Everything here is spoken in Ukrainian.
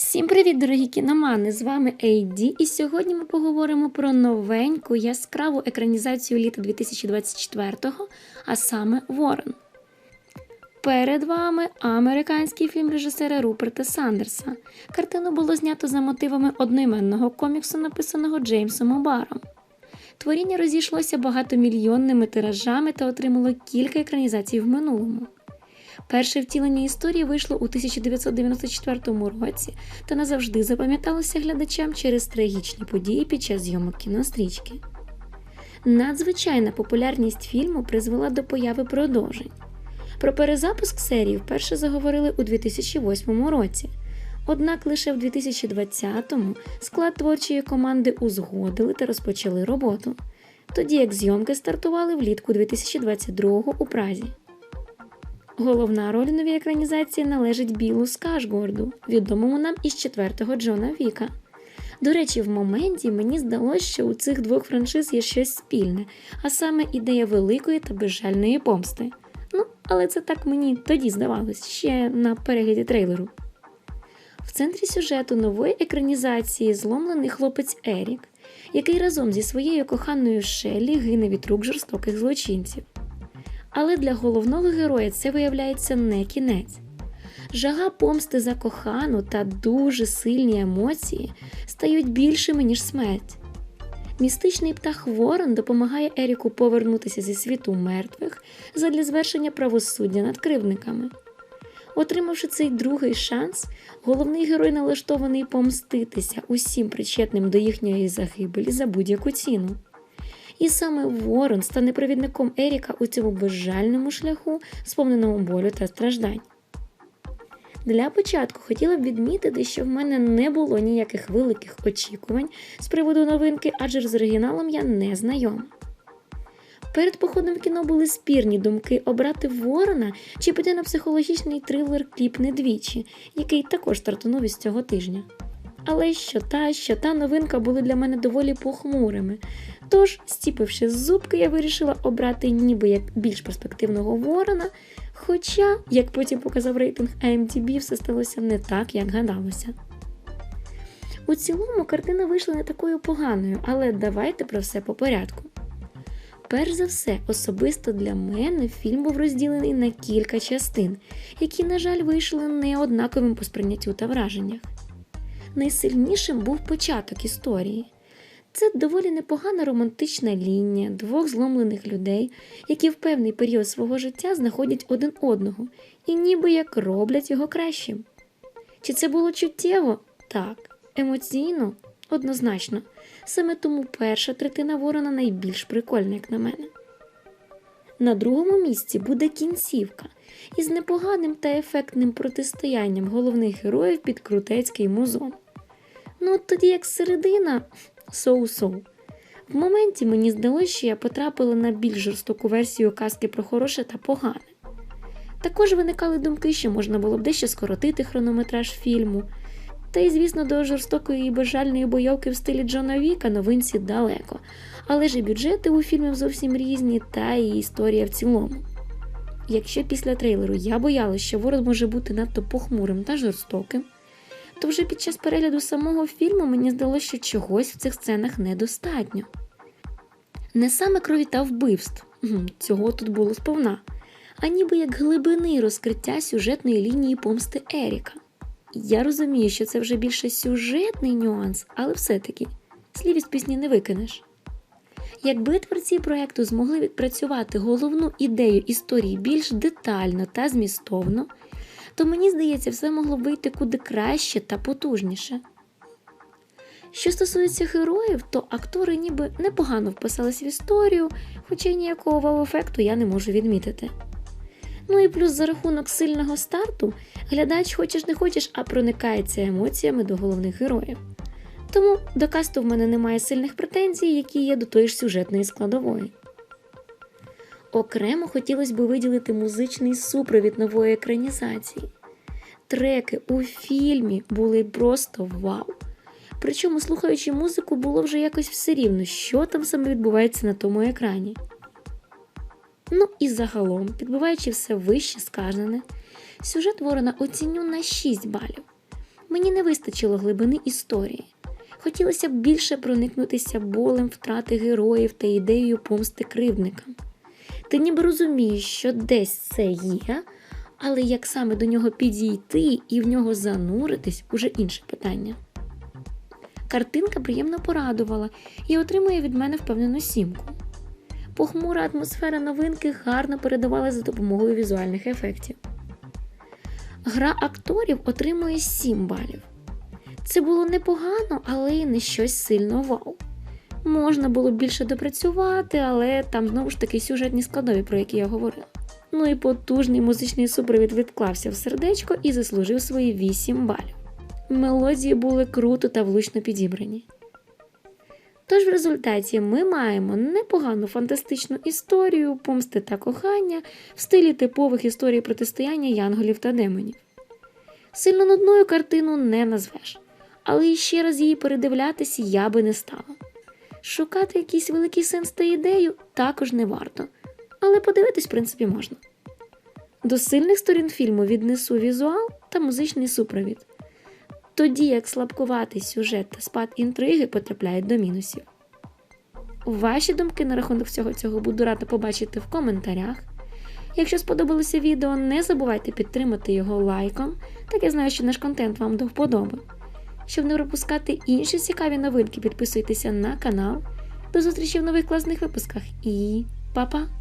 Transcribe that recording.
Всім привіт, дорогі кіномани! З вами Ейді, і сьогодні ми поговоримо про новеньку яскраву екранізацію літа 2024-го, а саме Ворон. Перед вами американський фільм режисера Руперта Сандерса. Картину було знято за мотивами одноіменного коміксу, написаного Джеймсом Обаром. Творіння розійшлося багатомільйонними тиражами та отримало кілька екранізацій в минулому. Перше втілення історії вийшло у 1994 році та назавжди запам'яталося глядачам через трагічні події під час зйомок кінострічки. Надзвичайна популярність фільму призвела до появи продовжень. Про перезапуск серії вперше заговорили у 2008 році. Однак лише в 2020-му склад творчої команди узгодили та розпочали роботу, тоді як зйомки стартували влітку 2022 у Празі. Головна роль новій екранізації належить Білу Скашгорду, відомому нам із четвертого Джона Віка. До речі, в моменті мені здалося, що у цих двох франшиз є щось спільне, а саме ідея великої та безжальної помсти. Ну, але це так мені тоді здавалось, ще на перегляді трейлеру. В центрі сюжету нової екранізації зломлений хлопець Ерік, який разом зі своєю коханою Шеллі гине від рук жорстоких злочинців. Але для головного героя це виявляється не кінець. Жага помсти за кохану та дуже сильні емоції стають більшими, ніж смерть. Містичний птах Ворон допомагає Еріку повернутися зі світу мертвих задля звершення правосуддя над кривдниками. Отримавши цей другий шанс, головний герой налаштований помститися усім причетним до їхньої загибелі за будь-яку ціну. І саме Ворон стане провідником Еріка у цьому безжальному шляху, сповненому болю та страждань. Для початку хотіла б відмітити, що в мене не було ніяких великих очікувань з приводу новинки, адже з оригіналом я не знайома. Перед походом в кіно були спірні думки обрати Ворона чи піти на психологічний трилер Кліпне двічі, який також стартунув із цього тижня. Але що та, що та новинка були для мене доволі похмурими. Тож, стіпивши зубки, я вирішила обрати ніби як більш перспективного ворона. Хоча, як потім показав рейтинг IMDb, все сталося не так, як гадалося. У цілому картина вийшла не такою поганою, але давайте про все по порядку. Перш за все, особисто для мене фільм був розділений на кілька частин, які, на жаль, вийшли неоднаковим по сприйняттю та враженнях. Найсильнішим був початок історії. Це доволі непогана романтична лінія двох зломлених людей, які в певний період свого життя знаходять один одного і ніби як роблять його кращим. Чи це було чуттєво? Так, емоційно, однозначно. Саме тому перша третина ворона найбільш прикольна, як на мене. На другому місці буде кінцівка із непоганим та ефектним протистоянням головних героїв під крутецький музон. Ну, от тоді як середина соу-соу. В моменті мені здалося, що я потрапила на більш жорстоку версію казки про хороше та погане. Також виникали думки, що можна було б дещо скоротити хронометраж фільму. Та й, звісно, до жорстокої і безжальної бойовки в стилі Джона Віка новинці далеко, але ж і бюджети у фільмів зовсім різні, та і історія в цілому. Якщо після трейлеру я боялася, що ворог може бути надто похмурим та жорстоким, то вже під час перегляду самого фільму мені здалося, що чогось в цих сценах недостатньо. Не саме крові та вбивств, цього тут було сповна, а ніби як глибини розкриття сюжетної лінії помсти Еріка. Я розумію, що це вже більше сюжетний нюанс, але все-таки слів із пісні не викинеш. Якби творці проєкту змогли відпрацювати головну ідею історії більш детально та змістовно, то мені здається, все могло б вийти куди краще та потужніше. Що стосується героїв, то актори ніби непогано вписались в історію, хоча ніякого вау-ефекту я не можу відмітити. Ну і плюс за рахунок сильного старту глядач, хочеш не хочеш, а проникається емоціями до головних героїв. Тому до касту в мене немає сильних претензій, які є до тої ж сюжетної складової. Окремо хотілося б виділити музичний супровід нової екранізації. Треки у фільмі були просто вау. Причому, слухаючи музику, було вже якось все рівно, що там саме відбувається на тому екрані. Ну і загалом, підбиваючи все вище сказане, сюжет Ворона оціню на 6 балів. Мені не вистачило глибини історії. Хотілося б більше проникнутися болем втрати героїв та ідеєю помсти кривдникам. Ти ніби розумієш, що десь це є, але як саме до нього підійти і в нього зануритись уже інше питання. Картинка приємно порадувала і отримує від мене впевнену сімку. Похмура атмосфера новинки гарно передавалася за допомогою візуальних ефектів. Гра акторів отримує 7 балів. Це було непогано, але й не щось сильно вау. Можна було більше допрацювати, але там знову ж таки сюжетні складові, про які я говорила. Ну і потужний музичний супровід відклався в сердечко і заслужив свої 8 балів. Мелодії були круто та влучно підібрані. Тож в результаті ми маємо непогану фантастичну історію помсти та кохання в стилі типових історій протистояння янголів та демонів. Сильно нудною картину не назвеш, але і ще раз її передивлятись я би не стала. Шукати якийсь великий сенс та ідею також не варто, але подивитись, в принципі, можна. До сильних сторін фільму віднесу візуал та музичний супровід, тоді як слабкуватий сюжет та спад інтриги потрапляють до мінусів. Ваші думки на рахунок всього цього буду рада побачити в коментарях. Якщо сподобалося відео, не забувайте підтримати його лайком, так я знаю, що наш контент вам до вподоби. Щоб не пропускати інші цікаві новинки, підписуйтеся на канал. До зустрічі в нових класних випусках і па-па!